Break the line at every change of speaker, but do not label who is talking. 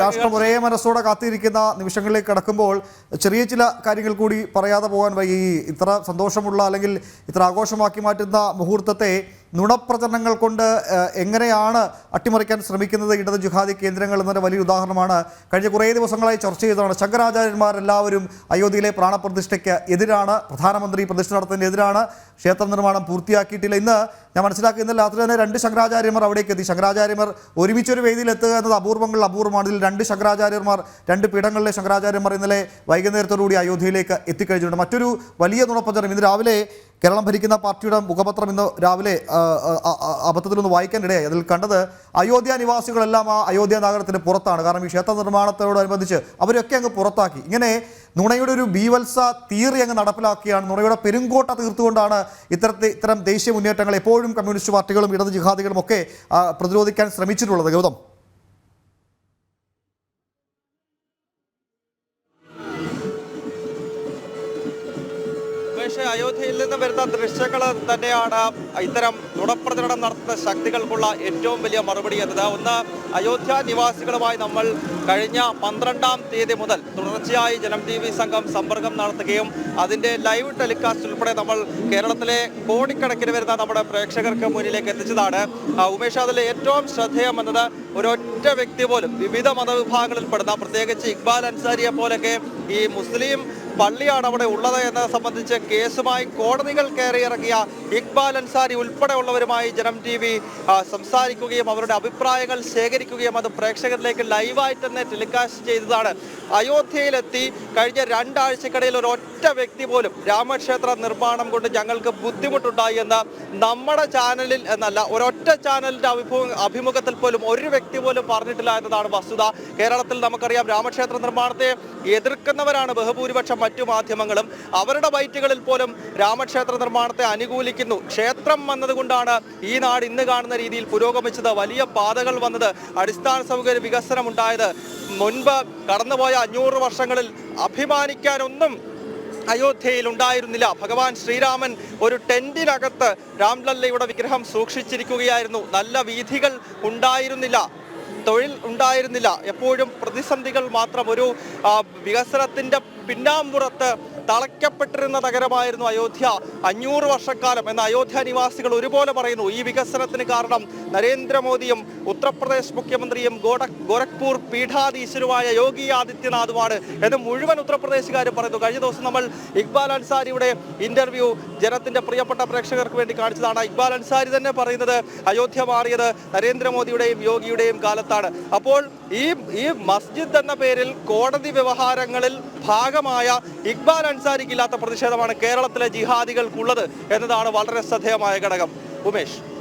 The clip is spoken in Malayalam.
രാഷ്ട്രം ഒരേ മനസ്സോടെ കാത്തിരിക്കുന്ന നിമിഷങ്ങളിലേക്ക് കടക്കുമ്പോൾ ചെറിയ ചില കാര്യങ്ങൾ കൂടി പറയാതെ പോകാൻ വയ്യ ഇത്ര സന്തോഷമുള്ള അല്ലെങ്കിൽ ഇത്ര ആഘോഷമാക്കി മാറ്റുന്ന മുഹൂർത്തത്തെ നുണപ്രചരണങ്ങൾ കൊണ്ട് എങ്ങനെയാണ് അട്ടിമറിക്കാൻ ശ്രമിക്കുന്നത് ഇടത് ജുഹാദി കേന്ദ്രങ്ങൾ എന്നൊരു വലിയ ഉദാഹരണമാണ്. കഴിഞ്ഞ കുറേ ദിവസങ്ങളായി ചർച്ച ചെയ്തതാണ്. ശങ്കരാചാര്യന്മാരെല്ലാവരും അയോധ്യയിലെ പ്രാണപ്രതിഷ്ഠയ്ക്ക് എതിരാണ്. പ്രധാനമന്ത്രി പ്രതിഷ്ഠ നടത്തുന്നതിന് എതിരാണ്. ക്ഷേത്ര നിർമ്മാണം പൂർത്തിയാക്കിയിട്ടില്ല. ഇന്ന് ഞാൻ മനസ്സിലാക്കി ഇന്ന് രാത്രി തന്നെ രണ്ട് ശങ്കരാചാര്യന്മാർ അവിടേക്ക് എത്തി. ശങ്കരാചാര്യന്മാർ ഒരുമിച്ചൊരു വേദിയിൽ എത്തുക എന്നത് അപൂർവങ്ങളിൽ അപൂർവമാണ് ഇതിൽ രണ്ട് ശങ്കരാചാര്യന്മാർ രണ്ട് പീഠങ്ങളിലെ ശങ്കരാചാര്യന്മാർ ഇന്നലെ വൈകുന്നേരത്തോടുകൂടി അയോധ്യയിലേക്ക് എത്തിക്കഴിഞ്ഞിട്ടുണ്ട്. മറ്റൊരു വലിയ നുണപ്രചരണം ഇന്ന് രാവിലെ കേരളം ഭരിക്കുന്ന പാർട്ടിയുടെ മുഖപത്രം ഇന്ന് രാവിലെ അബദ്ധത്തിലൊന്ന് വായിക്കാനിടയായി. അതിൽ കണ്ടത് അയോധ്യ നിവാസികളെല്ലാം ആ അയോധ്യ നഗരത്തിന് പുറത്താണ്. കാരണം ഈ ക്ഷേത്ര നിർമ്മാണത്തോടനുബന്ധിച്ച് അവരൊക്കെ അങ്ങ് പുറത്താക്കി. ഇങ്ങനെ നുണയുടെ ഒരു ബീവത്സ തീറി അങ്ങ് നടപ്പിലാക്കിയാണ് നുണയുടെ പെരുങ്കോട്ട തീർത്തുകൊണ്ടാണ് ഇത്തരത്തിൽ ഇത്തരം ദേശീയ മുന്നേറ്റങ്ങൾ എപ്പോഴും കമ്മ്യൂണിസ്റ്റ് പാർട്ടികളും ഇടത് ജിഹാദികളും ഒക്കെ പ്രതിരോധിക്കാൻ ശ്രമിച്ചിട്ടുള്ളത്. ഗൗതം.
പക്ഷേ അയോധ്യയിൽ നിന്ന് വരുന്ന ദൃശ്യങ്ങൾ തന്നെയാണ് ഇത്തരം നുണപ്രചരണം നടത്തുന്ന ശക്തികൾക്കുള്ള ഏറ്റവും വലിയ മറുപടി എന്നത്. ഒന്ന് അയോധ്യ നിവാസികളുമായി നമ്മൾ കഴിഞ്ഞ പന്ത്രണ്ടാം തീയതി മുതൽ തുടർച്ചയായി ജനം ടി വി സംഘം സമ്പർക്കം നടത്തുകയും അതിന്റെ ലൈവ് ടെലികാസ്റ്റ് ഉൾപ്പെടെ നമ്മൾ കേരളത്തിലെ കോടിക്കണക്കിന് വരുന്ന നമ്മുടെ പ്രേക്ഷകർക്ക് മുന്നിലേക്ക് എത്തിച്ചതാണ്. ഉമേഷ് അതിൽ ഏറ്റവും ശ്രദ്ധേയം എന്നത് ഒരൊറ്റ വ്യക്തി പോലും വിവിധ മതവിഭാഗങ്ങളിൽപ്പെടുന്ന പ്രത്യേകിച്ച് ഇക്ബാൽ അൻസാരിയെ പോലൊക്കെ ഈ മുസ്ലിം പള്ളിയാണ് അവിടെ ഉള്ളത് എന്നത് സംബന്ധിച്ച് കേസുമായി കോടതികൾ കയറി ഇറങ്ങിയ ഇക്ബാൽ അൻസാരി ഉൾപ്പെടെയുള്ളവരുമായി ജനം ടി വി സംസാരിക്കുകയും അവരുടെ അഭിപ്രായങ്ങൾ ശേഖരിക്കുകയും അത് പ്രേക്ഷകരിലേക്ക് ലൈവായിട്ട് തന്നെ ടെലികാസ്റ്റ് ചെയ്തതാണ്. അയോധ്യയിലെത്തി കഴിഞ്ഞ രണ്ടാഴ്ചക്കിടയിൽ ഒരു ഒറ്റ വ്യക്തി പോലും രാമക്ഷേത്ര നിർമ്മാണം കൊണ്ട് ഞങ്ങൾക്ക് ബുദ്ധിമുട്ടുണ്ടായി എന്ന് നമ്മുടെ ചാനലിൽ എന്നല്ല ഒരൊറ്റ ചാനലിന്റെ അഭിമുഖ അഭിമുഖത്തിൽ പോലും ഒരു വ്യക്തി പോലും പറഞ്ഞിട്ടില്ല എന്നതാണ് വസ്തുത. കേരളത്തിൽ നമുക്കറിയാം രാമക്ഷേത്ര നിർമ്മാണത്തെ എതിർക്കുന്നവരാണ് ബഹുഭൂരിപക്ഷം മറ്റു മാധ്യമങ്ങളും അവരുടെ ബൈറ്റുകളിൽ പോലും രാമക്ഷേത്ര നിർമ്മാണത്തെ അനുകൂലിക്കുന്നു. ക്ഷേത്രം വന്നതുകൊണ്ടാണ് ഈ നാട് ഇന്ന് കാണുന്ന രീതിയിൽ പുരോഗമിച്ചത്. വലിയ പാതകൾ വന്നത് അടിസ്ഥാന സൗകര്യ വികസനം ഉണ്ടായത് മുൻപ് കടന്നുപോയ അഞ്ഞൂറ് വർഷങ്ങളിൽ അഭിമാനിക്കാനൊന്നും അയോധ്യയിൽ ഉണ്ടായിരുന്നില്ല. ഭഗവാൻ ശ്രീരാമൻ ഒരു ടെന്റിനകത്ത് രാംലല്ലയുടെ വിഗ്രഹം സൂക്ഷിച്ചിരിക്കുകയായിരുന്നു. നല്ല വീഥികൾ ഉണ്ടായിരുന്നില്ല. തൊഴിൽ ഉണ്ടായിരുന്നില്ല. എപ്പോഴും പ്രതിസന്ധികൾ മാത്രം ഒരു വികസനത്തിന്റെ പിന്നാമ്പുറത്ത് തളയ്ക്കപ്പെട്ടിരുന്ന നഗരമായിരുന്നു അയോധ്യ. അഞ്ഞൂറ് വർഷക്കാലം. എന്ന അയോധ്യ നിവാസികൾ ഒരുപോലെ പറയുന്നു. ഈ വികസനത്തിന് കാരണം നരേന്ദ്രമോദിയും ഉത്തർപ്രദേശ് മുഖ്യമന്ത്രിയും ഗോരഖ്പൂർ പീഠാധീശരുമായ യോഗി ആദിത്യനാഥുമാണ് എന്ന് മുഴുവൻ ഉത്തർപ്രദേശുകാരും പറയുന്നു. കഴിഞ്ഞ ദിവസം നമ്മൾ ഇക്ബാൽ അൻസാരിയുടെ ഇന്റർവ്യൂ ജനത്തിന്റെ പ്രിയപ്പെട്ട പ്രേക്ഷകർക്ക് വേണ്ടി കാണിച്ചതാണ്. ഇക്ബാൽ അൻസാരി തന്നെ പറയുന്നത് അയോധ്യ മാറിയത് നരേന്ദ്രമോദിയുടെയും യോഗിയുടെയും കാലത്താണ്. അപ്പോൾ ഈ ഈ മസ്ജിദ് എന്ന പേരിൽ കോടതി വ്യവഹാരങ്ങളിൽ ഭാഗമായ ഇക്ബാൽ അൻസാരിക്കില്ലാത്ത പ്രതിഷേധമാണ് കേരളത്തിലെ ജിഹാദികൾക്കുള്ളത് എന്നതാണ് വളരെ ശ്രദ്ധേയമായ ഘടകം. ഉമേഷ്.